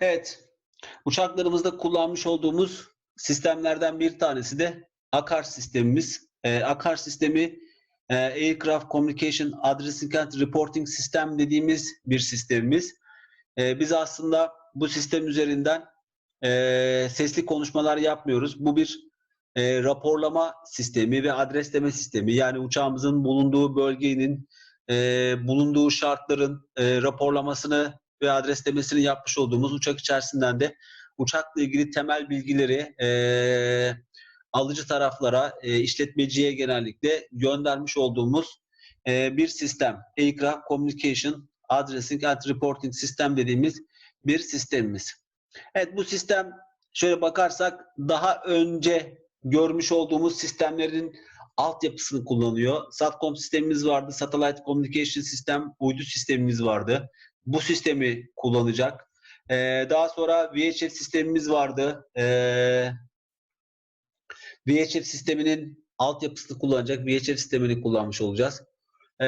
Evet, uçaklarımızda kullanmış olduğumuz sistemlerden bir tanesi de ACAR sistemimiz. Ee, ACAR sistemi e, Aircraft Communication Addressing and Reporting System dediğimiz bir sistemimiz. Ee, biz aslında bu sistem üzerinden e, sesli konuşmalar yapmıyoruz. Bu bir e, raporlama sistemi ve adresleme sistemi. Yani uçağımızın bulunduğu bölgenin, e, bulunduğu şartların e, raporlamasını ve adreslemesini yapmış olduğumuz uçak içerisinden de uçakla ilgili temel bilgileri e, alıcı taraflara, e, işletmeciye genellikle göndermiş olduğumuz e, bir sistem. Aircraft Communication Addressing and Reporting System dediğimiz bir sistemimiz. Evet bu sistem şöyle bakarsak daha önce görmüş olduğumuz sistemlerin altyapısını kullanıyor. Satcom sistemimiz vardı, Satellite Communication System, uydu sistemimiz vardı. Bu sistemi kullanacak. Ee, daha sonra VHF sistemimiz vardı. Ee, VHF sisteminin altyapısını kullanacak. VHF sistemini kullanmış olacağız. Ee,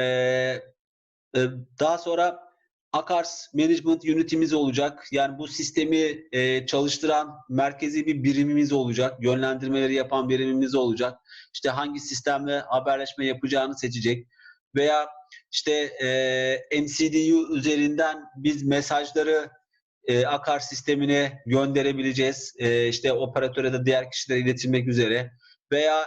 e, daha sonra ACARS Management Unity'miz olacak. Yani bu sistemi e, çalıştıran merkezi bir birimimiz olacak. Yönlendirmeleri yapan birimimiz olacak. İşte hangi sistemle haberleşme yapacağını seçecek. Veya işte e, MCDU üzerinden biz mesajları e, ACAR sistemine gönderebileceğiz. E, işte operatöre de diğer kişilere iletilmek üzere. Veya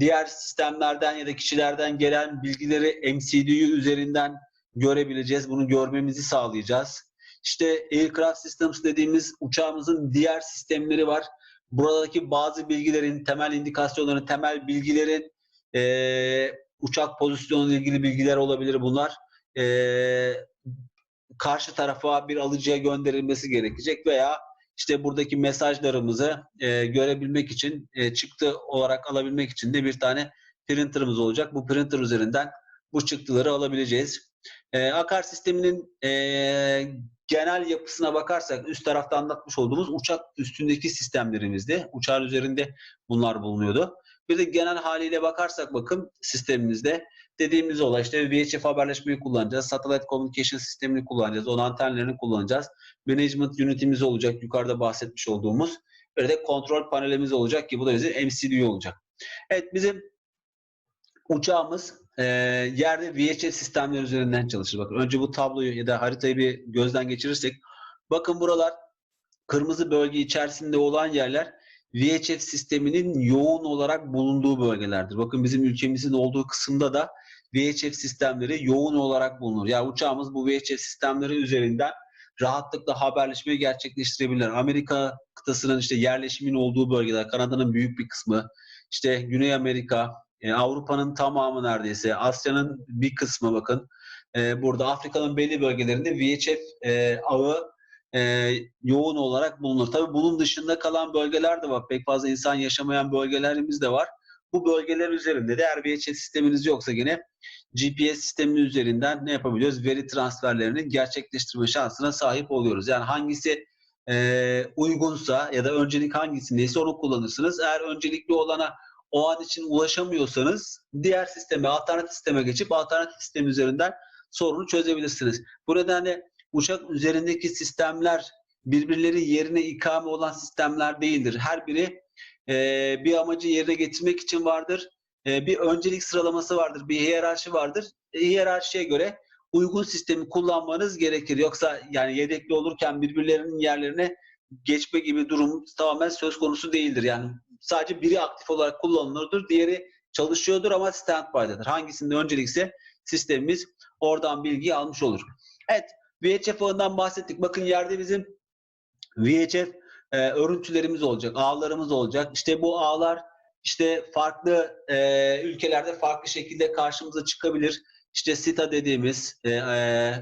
diğer sistemlerden ya da kişilerden gelen bilgileri MCDU üzerinden görebileceğiz. Bunu görmemizi sağlayacağız. İşte Aircraft Systems dediğimiz uçağımızın diğer sistemleri var. Buradaki bazı bilgilerin, temel indikasyonların, temel bilgilerin e, uçak pozisyonuyla ilgili bilgiler olabilir bunlar. E, karşı tarafa bir alıcıya gönderilmesi gerekecek veya işte buradaki mesajlarımızı e, görebilmek için, e, çıktı olarak alabilmek için de bir tane printerımız olacak. Bu printer üzerinden bu çıktıları alabileceğiz. E, Akar sisteminin e, genel yapısına bakarsak üst tarafta anlatmış olduğumuz uçak üstündeki sistemlerimizde, uçağın üzerinde bunlar bulunuyordu. Bir de genel haliyle bakarsak bakın sistemimizde dediğimiz olay işte VHF haberleşmeyi kullanacağız, satellite communication sistemini kullanacağız, onun antenlerini kullanacağız. Management unitimiz olacak yukarıda bahsetmiş olduğumuz. Böyle de kontrol panelimiz olacak ki bu da bizim MCU olacak. Evet bizim uçağımız e, yerde VHF sistemler üzerinden çalışır. Bakın önce bu tabloyu ya da haritayı bir gözden geçirirsek bakın buralar kırmızı bölge içerisinde olan yerler VHF sisteminin yoğun olarak bulunduğu bölgelerdir. Bakın bizim ülkemizin olduğu kısımda da VHF sistemleri yoğun olarak bulunur. Yani uçağımız bu VHF sistemleri üzerinden rahatlıkla haberleşmeyi gerçekleştirebilirler. Amerika kıtasının işte yerleşimin olduğu bölgeler, Kanada'nın büyük bir kısmı, işte Güney Amerika, e, Avrupa'nın tamamı neredeyse, Asya'nın bir kısmı bakın. E, burada Afrika'nın belli bölgelerinde VHF e, ağı e, yoğun olarak bulunur. Tabii bunun dışında kalan bölgeler de var. Pek fazla insan yaşamayan bölgelerimiz de var. Bu bölgeler üzerinde de eğer VHF sisteminiz yoksa yine GPS sistemi üzerinden ne yapabiliyoruz? Veri transferlerini gerçekleştirme şansına sahip oluyoruz. Yani hangisi e, uygunsa ya da öncelik hangisindeyse onu kullanırsınız. Eğer öncelikli olana o an için ulaşamıyorsanız diğer sisteme, alternatif sisteme geçip alternatif sistem üzerinden sorunu çözebilirsiniz. Bu nedenle uçak üzerindeki sistemler birbirleri yerine ikame olan sistemler değildir. Her biri e, bir amacı yerine getirmek için vardır. E, bir öncelik sıralaması vardır, bir hiyerarşi vardır. E, hiyerarşiye göre uygun sistemi kullanmanız gerekir. Yoksa yani yedekli olurken birbirlerinin yerlerine geçme gibi durum tamamen söz konusu değildir. Yani sadece biri aktif olarak kullanılıyordur, diğeri çalışıyordur ama standby'dadır. Hangisinde öncelikse sistemimiz oradan bilgi almış olur. Evet, VHF ağından bahsettik. Bakın yerde bizim VHF e, örüntülerimiz olacak, ağlarımız olacak. İşte bu ağlar işte farklı e, ülkelerde farklı şekilde karşımıza çıkabilir. İşte SITA dediğimiz e, e,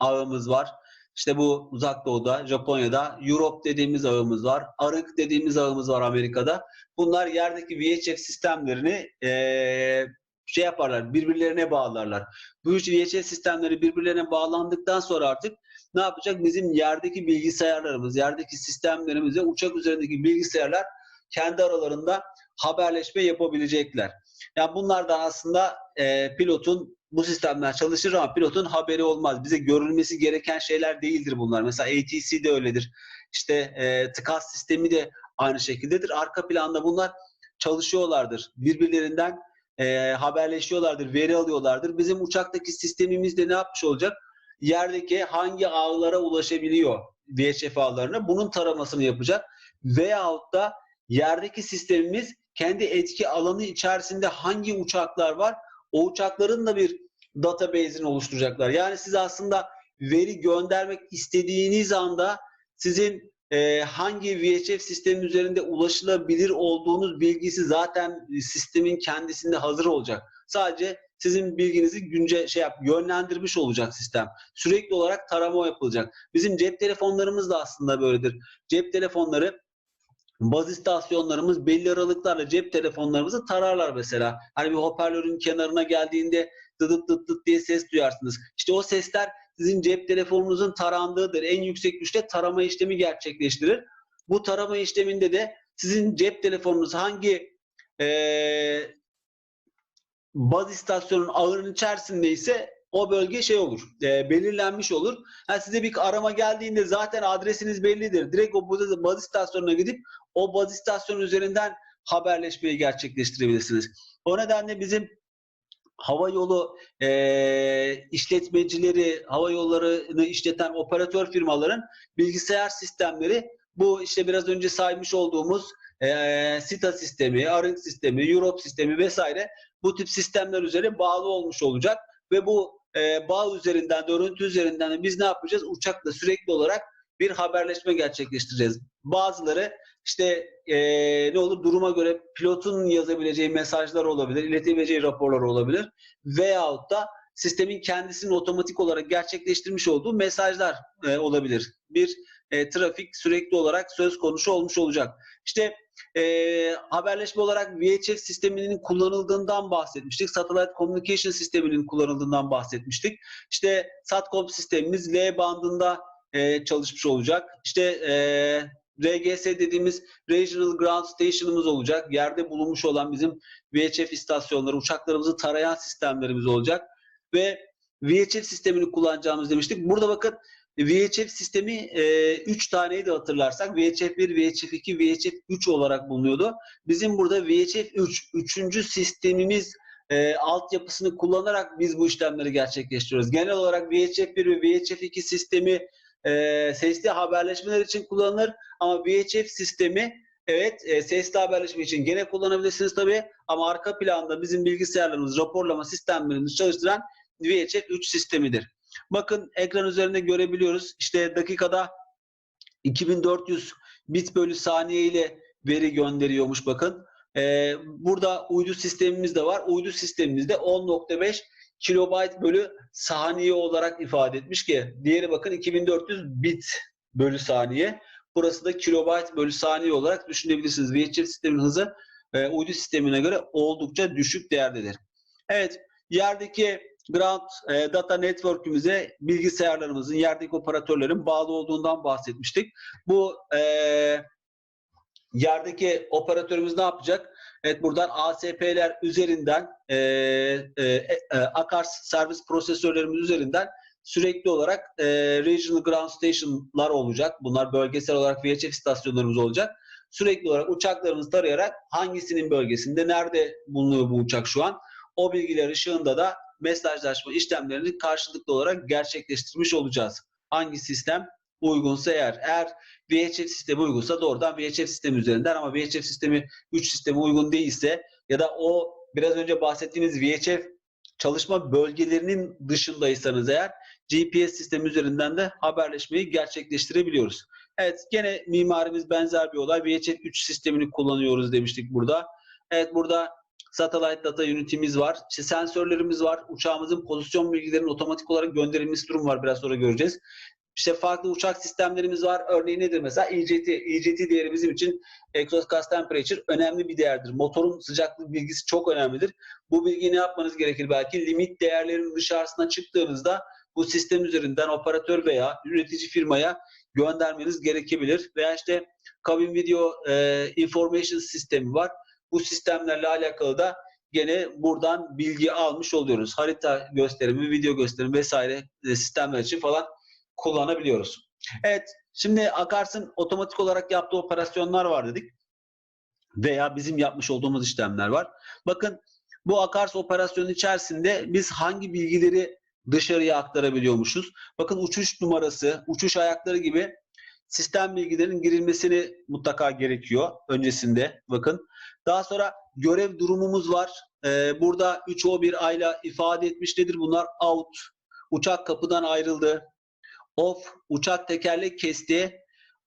ağımız var. İşte bu uzak doğuda, Japonya'da, Europe dediğimiz ağımız var. Arık dediğimiz ağımız var Amerika'da. Bunlar yerdeki VHF sistemlerini e, şey yaparlar, birbirlerine bağlarlar. Bu üç VHF sistemleri birbirlerine bağlandıktan sonra artık ne yapacak? Bizim yerdeki bilgisayarlarımız, yerdeki sistemlerimiz ve uçak üzerindeki bilgisayarlar kendi aralarında haberleşme yapabilecekler. Yani bunlardan aslında e, pilotun bu sistemler çalışır ama pilotun haberi olmaz. Bize görülmesi gereken şeyler değildir bunlar. Mesela ATC de öyledir. İşte e, TCAS sistemi de aynı şekildedir. Arka planda bunlar çalışıyorlardır. Birbirlerinden e, haberleşiyorlardır, veri alıyorlardır. Bizim uçaktaki sistemimiz de ne yapmış olacak? Yerdeki hangi ağlara ulaşabiliyor VHF ağlarına bunun taramasını yapacak. Veyahut da yerdeki sistemimiz kendi etki alanı içerisinde hangi uçaklar var o uçakların da bir database'ini oluşturacaklar. Yani siz aslında veri göndermek istediğiniz anda sizin e, hangi VHF sistemi üzerinde ulaşılabilir olduğunuz bilgisi zaten sistemin kendisinde hazır olacak. Sadece sizin bilginizi günce şey yap yönlendirmiş olacak sistem. Sürekli olarak tarama yapılacak. Bizim cep telefonlarımız da aslında böyledir. Cep telefonları baz istasyonlarımız belli aralıklarla cep telefonlarımızı tararlar mesela. Hani bir hoparlörün kenarına geldiğinde dıdıt dıt dıt diye ses duyarsınız. İşte o sesler sizin cep telefonunuzun tarandığıdır. En yüksek güçte tarama işlemi gerçekleştirir. Bu tarama işleminde de sizin cep telefonunuz hangi ee, baz istasyonun ağının içerisindeyse o bölge şey olur, e, belirlenmiş olur. Ha, size bir arama geldiğinde zaten adresiniz bellidir. Direkt o baz istasyonuna gidip o baz istasyonu üzerinden haberleşmeyi gerçekleştirebilirsiniz. O nedenle bizim hava yolu e, işletmecileri, hava yollarını işleten operatör firmaların bilgisayar sistemleri bu işte biraz önce saymış olduğumuz e, SITA sistemi, ARINC sistemi, Europe sistemi vesaire bu tip sistemler üzerine bağlı olmuş olacak ve bu e, bağ üzerinden, görüntü üzerinden de biz ne yapacağız? Uçakla sürekli olarak bir haberleşme gerçekleştireceğiz. Bazıları işte e, ne olur duruma göre pilotun yazabileceği mesajlar olabilir, iletebileceği raporlar olabilir veyahut da sistemin kendisinin otomatik olarak gerçekleştirmiş olduğu mesajlar e, olabilir. Bir e, trafik sürekli olarak söz konusu olmuş olacak. İşte e, haberleşme olarak VHF sisteminin kullanıldığından bahsetmiştik. Satellite Communication sisteminin kullanıldığından bahsetmiştik. İşte SATCOM sistemimiz L bandında e, çalışmış olacak. İşte e, RGS dediğimiz Regional Ground Station'ımız olacak. Yerde bulunmuş olan bizim VHF istasyonları, uçaklarımızı tarayan sistemlerimiz olacak. Ve VHF sistemini kullanacağımız demiştik. Burada bakın VHF sistemi 3 e, taneyi de hatırlarsak VHF 1, VHF 2, VHF 3 olarak bulunuyordu. Bizim burada VHF 3, 3. sistemimiz e, altyapısını kullanarak biz bu işlemleri gerçekleştiriyoruz. Genel olarak VHF 1 ve VHF 2 sistemi e, sesli haberleşmeler için kullanılır ama VHF sistemi evet e, sesli haberleşme için gene kullanabilirsiniz tabii ama arka planda bizim bilgisayarlarımız raporlama sistemlerimizi çalıştıran VHF 3 sistemidir. Bakın ekran üzerinde görebiliyoruz. İşte dakikada 2400 bit bölü saniye ile veri gönderiyormuş bakın. Ee, burada uydu sistemimiz de var. Uydu sistemimizde 10.5 kilobayt bölü saniye olarak ifade etmiş ki diğeri bakın 2400 bit bölü saniye. Burası da kilobayt bölü saniye olarak düşünebilirsiniz. VHF sistemin hızı e, uydu sistemine göre oldukça düşük değerdedir. Evet, yerdeki ground e, data network'ümüze bilgisayarlarımızın, yerdeki operatörlerin bağlı olduğundan bahsetmiştik. Bu e, yerdeki operatörümüz ne yapacak? Evet buradan ASP'ler üzerinden e, e, e, Akars servis prosesörlerimiz üzerinden sürekli olarak e, Regional Ground Station'lar olacak. Bunlar bölgesel olarak VHF istasyonlarımız olacak. Sürekli olarak uçaklarımızı tarayarak hangisinin bölgesinde, nerede bulunuyor bu uçak şu an? O bilgiler ışığında da mesajlaşma işlemlerini karşılıklı olarak gerçekleştirmiş olacağız. Hangi sistem uygunsa eğer. Eğer VHF sistemi uygunsa doğrudan VHF sistemi üzerinden ama VHF sistemi 3 sistemi uygun değilse ya da o biraz önce bahsettiğiniz VHF çalışma bölgelerinin dışındaysanız eğer GPS sistemi üzerinden de haberleşmeyi gerçekleştirebiliyoruz. Evet gene mimarimiz benzer bir olay. VHF 3 sistemini kullanıyoruz demiştik burada. Evet burada Satellite Data Unity'miz var. İşte sensörlerimiz var. Uçağımızın pozisyon bilgilerinin otomatik olarak gönderilmesi durum var. Biraz sonra göreceğiz. İşte farklı uçak sistemlerimiz var. Örneğin nedir mesela? EGT. EGT değeri bizim için Exhaust Temperature önemli bir değerdir. Motorun sıcaklık bilgisi çok önemlidir. Bu bilgiyi ne yapmanız gerekir belki? Limit değerlerin dışarısına çıktığınızda bu sistem üzerinden operatör veya üretici firmaya göndermeniz gerekebilir. Veya işte Cabin Video e, Information sistemi var bu sistemlerle alakalı da gene buradan bilgi almış oluyoruz. Harita gösterimi, video gösterimi vesaire e, sistemler için falan kullanabiliyoruz. Evet, şimdi Akars'ın otomatik olarak yaptığı operasyonlar var dedik. Veya bizim yapmış olduğumuz işlemler var. Bakın bu Akars operasyonu içerisinde biz hangi bilgileri dışarıya aktarabiliyormuşuz? Bakın uçuş numarası, uçuş ayakları gibi sistem bilgilerinin girilmesini mutlaka gerekiyor öncesinde. Bakın. Daha sonra görev durumumuz var. Ee, burada 3O1 ayla ifade etmiş nedir bunlar? Out, uçak kapıdan ayrıldı. Off, uçak tekerlek kesti.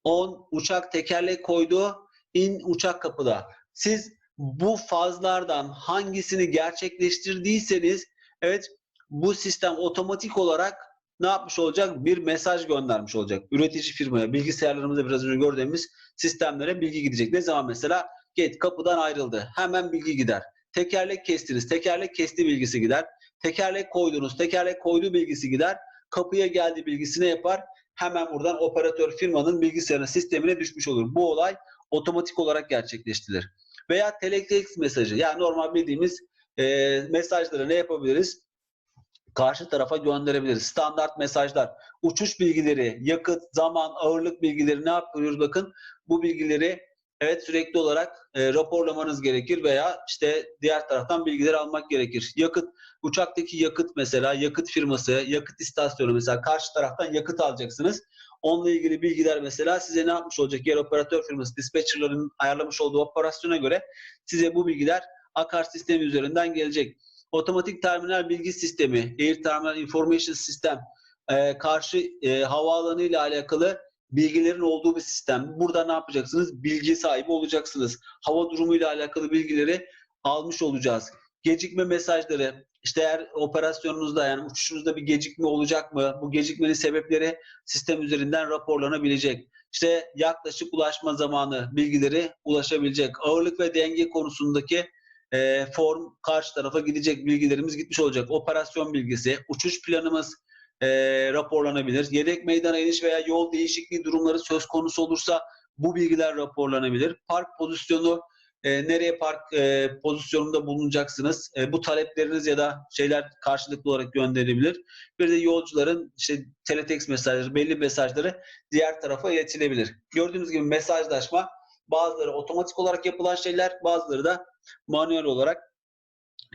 On, uçak tekerlek koydu. In, uçak kapıda. Siz bu fazlardan hangisini gerçekleştirdiyseniz evet bu sistem otomatik olarak ne yapmış olacak? Bir mesaj göndermiş olacak. Üretici firmaya, bilgisayarlarımızda biraz önce gördüğümüz sistemlere bilgi gidecek. Ne zaman mesela? Get kapıdan ayrıldı. Hemen bilgi gider. Tekerlek kestiniz. Tekerlek kesti bilgisi gider. Tekerlek koydunuz. Tekerlek koydu bilgisi gider. Kapıya geldi bilgisine yapar. Hemen buradan operatör firmanın bilgisayarına, sistemine düşmüş olur. Bu olay otomatik olarak gerçekleştirilir. Veya teletext mesajı. Yani normal bildiğimiz e, mesajları ne yapabiliriz? karşı tarafa gönderebiliriz. Standart mesajlar, uçuş bilgileri, yakıt, zaman, ağırlık bilgileri ne yapıyoruz? Bakın bu bilgileri evet sürekli olarak e, raporlamanız gerekir veya işte diğer taraftan bilgiler almak gerekir. Yakıt, uçaktaki yakıt mesela, yakıt firması, yakıt istasyonu mesela karşı taraftan yakıt alacaksınız. Onunla ilgili bilgiler mesela size ne yapmış olacak? Yer operatör firması, dispatcherların ayarlamış olduğu operasyona göre size bu bilgiler akar sistemi üzerinden gelecek otomatik terminal bilgi sistemi, Air Terminal Information System e, karşı e, havaalanı ile alakalı bilgilerin olduğu bir sistem. Burada ne yapacaksınız? Bilgi sahibi olacaksınız. Hava durumu ile alakalı bilgileri almış olacağız. Gecikme mesajları, işte eğer operasyonunuzda yani uçuşunuzda bir gecikme olacak mı? Bu gecikmenin sebepleri sistem üzerinden raporlanabilecek. İşte yaklaşık ulaşma zamanı bilgileri ulaşabilecek. Ağırlık ve denge konusundaki e, form karşı tarafa gidecek bilgilerimiz gitmiş olacak. Operasyon bilgisi, uçuş planımız e, raporlanabilir. Yedek meydana iniş veya yol değişikliği durumları söz konusu olursa bu bilgiler raporlanabilir. Park pozisyonu e, nereye park e, pozisyonunda bulunacaksınız? E, bu talepleriniz ya da şeyler karşılıklı olarak gönderilebilir. Bir de yolcuların işte teletext mesajları, belli mesajları diğer tarafa iletilebilir. Gördüğünüz gibi mesajlaşma bazıları otomatik olarak yapılan şeyler, bazıları da manuel olarak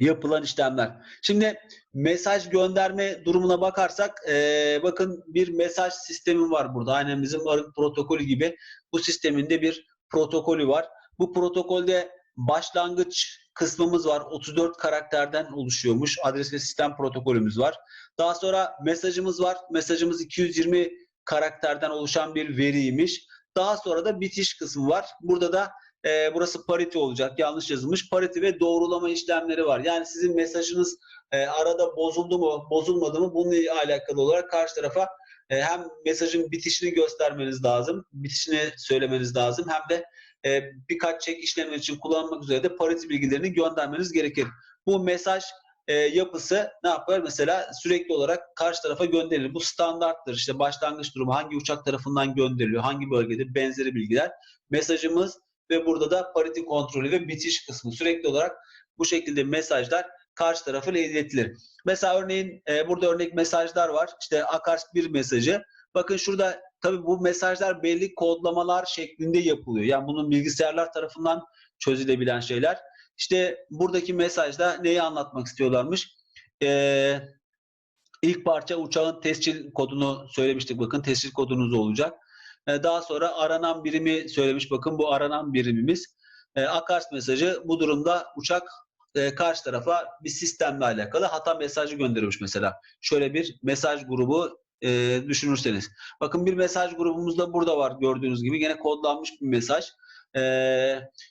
yapılan işlemler. Şimdi mesaj gönderme durumuna bakarsak e, bakın bir mesaj sistemi var burada. Aynen bizim arık protokolü gibi bu sisteminde bir protokolü var. Bu protokolde başlangıç kısmımız var. 34 karakterden oluşuyormuş. Adres ve sistem protokolümüz var. Daha sonra mesajımız var. Mesajımız 220 karakterden oluşan bir veriymiş. Daha sonra da bitiş kısmı var. Burada da e, burası parity olacak. Yanlış yazılmış. Parity ve doğrulama işlemleri var. Yani sizin mesajınız e, arada bozuldu mu, bozulmadı mı bununla alakalı olarak karşı tarafa e, hem mesajın bitişini göstermeniz lazım, bitişini söylemeniz lazım hem de e, birkaç çek işlemler için kullanmak üzere de parity bilgilerini göndermeniz gerekir. Bu mesaj e, yapısı ne yapar? Mesela sürekli olarak karşı tarafa gönderilir. Bu standarttır. İşte başlangıç durumu hangi uçak tarafından gönderiliyor, hangi bölgede benzeri bilgiler. Mesajımız ve burada da parity kontrolü ve bitiş kısmı sürekli olarak bu şekilde mesajlar karşı tarafa iletilir. Mesela örneğin e, burada örnek mesajlar var. İşte Akars bir mesajı. Bakın şurada tabii bu mesajlar belli kodlamalar şeklinde yapılıyor. Yani bunun bilgisayarlar tarafından çözülebilen şeyler. İşte buradaki mesajda neyi anlatmak istiyorlarmış? Ee, ilk parça uçağın tescil kodunu söylemiştik. Bakın tescil kodunuz olacak. Ee, daha sonra aranan birimi söylemiş. Bakın bu aranan birimimiz. Ee, Akars mesajı bu durumda uçak e, karşı tarafa bir sistemle alakalı hata mesajı göndermiş mesela. Şöyle bir mesaj grubu e, düşünürseniz. Bakın bir mesaj grubumuz da burada var gördüğünüz gibi. Yine kodlanmış bir mesaj. E,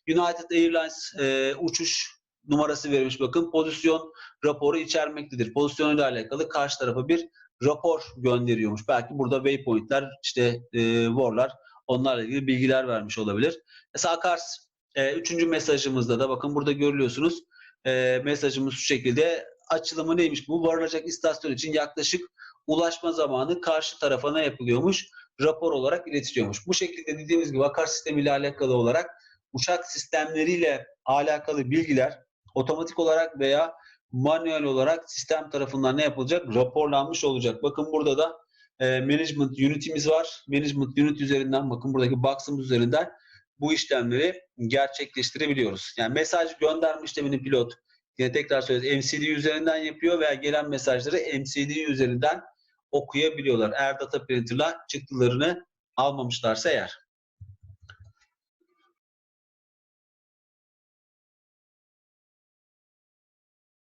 United Airlines e, uçuş numarası verilmiş bakın. Pozisyon raporu içermektedir. Pozisyonuyla alakalı karşı tarafa bir rapor gönderiyormuş. Belki burada waypointler, işte e, warlar onlarla ilgili bilgiler vermiş olabilir. Mesela Akars e, üçüncü mesajımızda da bakın burada görüyorsunuz e, mesajımız şu şekilde açılımı neymiş bu? Varılacak istasyon için yaklaşık ulaşma zamanı karşı tarafa ne yapılıyormuş? Rapor olarak iletiliyormuş. Bu şekilde dediğimiz gibi akar sistemiyle alakalı olarak uçak sistemleriyle alakalı bilgiler otomatik olarak veya manuel olarak sistem tarafından ne yapılacak? Raporlanmış olacak. Bakın burada da e, management unity'miz var. Management unit üzerinden bakın buradaki box'ımız üzerinden bu işlemleri gerçekleştirebiliyoruz. Yani mesaj gönderme işlemini pilot yine tekrar söylüyoruz MCD üzerinden yapıyor veya gelen mesajları MCD üzerinden okuyabiliyorlar. Eğer data printer'la çıktılarını almamışlarsa eğer.